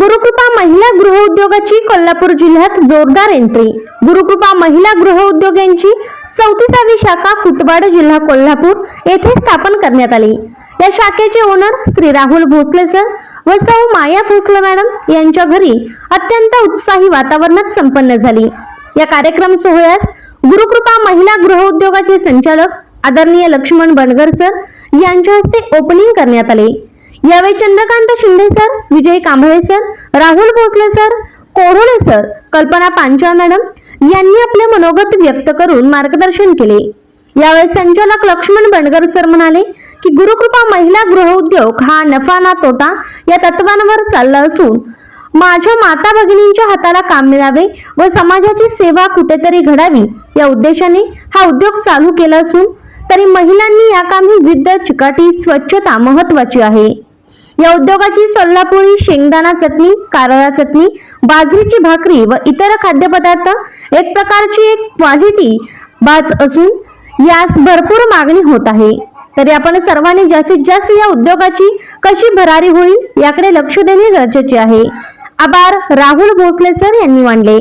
गुरुकृपा महिला गृहउद्योगाची कोल्हापूर जिल्ह्यात जोरदार एंट्री गुरुकृपा महिला गृहउद्योग यांची चौतीसावी शाखा कुटवाड जिल्हा कोल्हापूर येथे स्थापन करण्यात आली. या शाखेचे ओनर श्री राहुल भोसले सर व सौ माया भोसले मॅडम यांच्या घरी अत्यंत उत्साही वातावरणात संपन्न झाली. या कार्यक्रम सोहळ्यास गुरुकृपा महिला गृहउद्योगाचे संचालक आदरणीय लक्ष्मण बनगर सर यांच्या हस्ते ओपनिंग करण्यात आले. यावेळी Chandrakant Shinde sir Vijay Kamble sir Rahul Bhosale sir Kodhole sir Kalpana Panchal madam यांनी आपले मनोगत व्यक्त करून मार्गदर्शन केले. यावेळी संचालक लक्ष्मण बंडगर सर म्हणाले की गुरुकृपा महिला गृहउद्योग हा नफा ना तोटा या तत्वांवर चालला असून माझ्या माता भगिनींच्या हाताला काम मिळावे व समाजाची सेवा कुठेतरी घडावी या उद्देशाने हा उद्योग चालू केला असून तरी महिलांनी या कामी जिद्द चिकाटी स्वच्छता महत्वाची आहे. या उद्योगाची सोलापुरी शेंगदाणा चटणी कारळा चटणी बाजरीची भाकरी व इतर खाद्यपदार्थ एक प्रकारची एक क्वालिटी बाज असून यास भरपूर मागणी होत आहे. तरी आपण सर्वांनी जास्तीत जास्त या उद्योगाची कशी भरारी होईल याकडे लक्ष देणे गरजेचे आहे. आभार राहुल भोसले सर यांनी मांडले